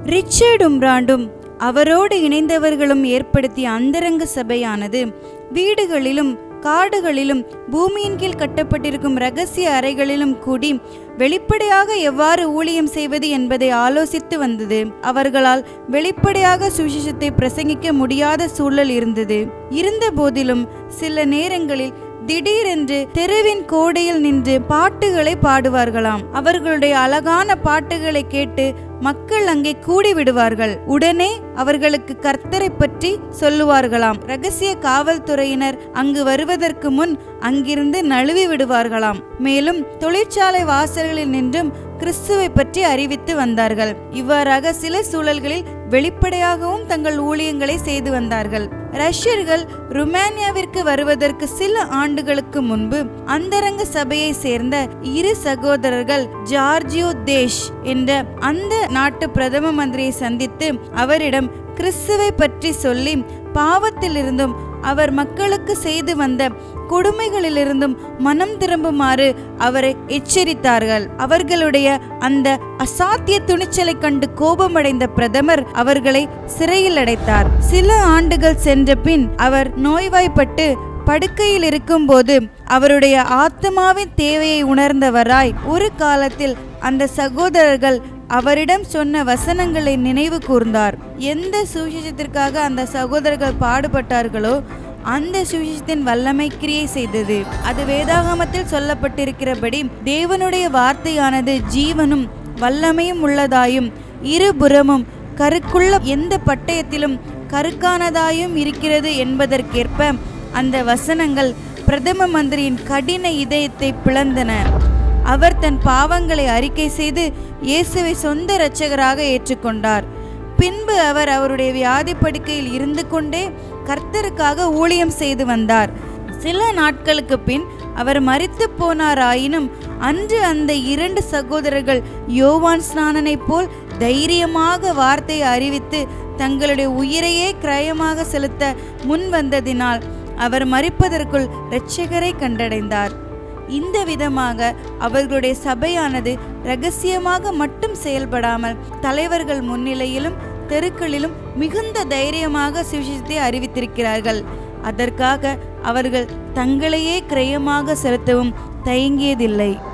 Richard உம்ராண்டும் அவரோடு இணைந்தவர்களும் ஏற்படுத்திய அந்தரங்க சபையானது வீடுகளிலும் காடுகளிலும் பூமியின் கீழ் கட்டப்பட்டிருக்கும் ரகசிய அறைகளிலும் கூடி வெளிப்படையாக எவ்வாறு ஊழியம் செய்வது என்பதை ஆலோசித்து வந்தது. அவர்களால் வெளிப்படையாக சுவிசேஷத்தை பிரசங்கிக்க முடியாத சூழல் இருந்தது. இருந்த போதிலும் சில நேரங்களில் திடீரென்று தெருவின் கோடையில் நின்று பாட்டுகளை பாடுவார்களாம். அவர்களுடைய அழகான பாட்டுகளை கேட்டு மக்கள் அங்கே கூடி விடுவார்கள் உடனே அவர்களுக்கு கர்த்தரை பற்றி சொல்லுவார்களாம். ரகசிய காவல்துறையினர் அங்கு வருவதற்கு முன் அங்கிருந்து நழுவி விடுவார்களாம் மேலும் தொழிற்சாலை வாசல்களில் நின்றும் கிறிஸ்துவை பற்றி அறிவித்து வந்தார்கள். இவ்வாறாக சில சூழல்களில் வெளிப்படையாகவும் தங்கள் ஊழியங்களை செய்து வந்தார்கள். ரஷ்யர்கள் ருமேனியாவிற்கு வருவதற்கு சில ஆண்டுகளுக்கு முன்பு அந்தரங்க சபையை சேர்ந்த இரு சகோதரர்கள் ஜார்ஜியோ தேஷ் என்ற அந்த நாட்டு பிரதம மந்திரியை சந்தித்து அவரிடம் கிறிஸ்துவை பற்றி சொல்லி பாவத்திலிருந்தும் அவர் மக்களுக்கு செய்து வந்த கொடுமைகளிலிருந்தும் மனம் திரும்புமாறு அவரை எச்சரித்தார்கள். அவர்களுடைய அந்த அசாத்திய துணிச்சலை கண்டு கோபமடைந்த பிரதமர் அவர்களை சிறையில் அடைத்தார். சில ஆண்டுகள் சென்ற பின் அவர் நோய்வாய்ப்பட்டு படுக்கையில் இருக்கும்போது அவருடைய ஆத்மாவின் தேவையை உணர்ந்தவராய் ஒரு காலத்தில் அந்த சகோதரர்கள் அவரிடம் சொன்ன வசனங்களை நினைவு கூர்ந்தார். எந்த சுவிசேஷத்திற்காக அந்த சகோதரர்கள் பாடுபட்டார்களோ அந்த சுவிசேஷத்தின் வல்லமை கிரியை செய்தது. அது வேதாகமத்தில் சொல்லப்பட்டிருக்கிறபடி தேவனுடைய வார்த்தையானது ஜீவனும் வல்லமையும் உள்ளதாயும் இருபுறமும் கருக்குள்ள எந்த பட்டயத்திலும் கருக்கானதாயும் இருக்கிறது என்பதற்கேற்ப அந்த வசனங்கள் பிரதம மந்திரியின் கடின இதயத்தை பிளந்தன. அவர் தன் பாவங்களை அறிக்கை செய்து இயேசுவை சொந்த இரட்சகராக ஏற்றுக்கொண்டார். பின்பு அவர் அவருடைய வியாதி படுக்கையில் இருந்து கொண்டே கர்த்தருக்காக ஊழியம் செய்து வந்தார். சில நாட்களுக்கு பின் அவர் மறித்து போனாராயினும் அன்று அந்த இரண்டு சகோதரர்கள் யோவான் ஸ்நானனைப் போல் தைரியமாக வார்த்தையை அறிவித்து தங்களுடைய உயிரையே கிரயமாக செலுத்த முன் வந்ததினால் அவர் மறிப்பதற்குள் இரட்சகரை கண்டடைந்தார். இந்த விதமாக அவர்களுடைய சபையானது ரகசியமாக மட்டும் செயல்படாமல் தலைவர்கள் முன்னிலையிலும் தெருக்களிலும் மிகுந்த தைரியமாக சுவிசேஷத்தை அறிவித்திருக்கிறார்கள். அதற்காக அவர்கள் தங்களையே கிரயமாக செலுத்தவும் தயங்கியதில்லை.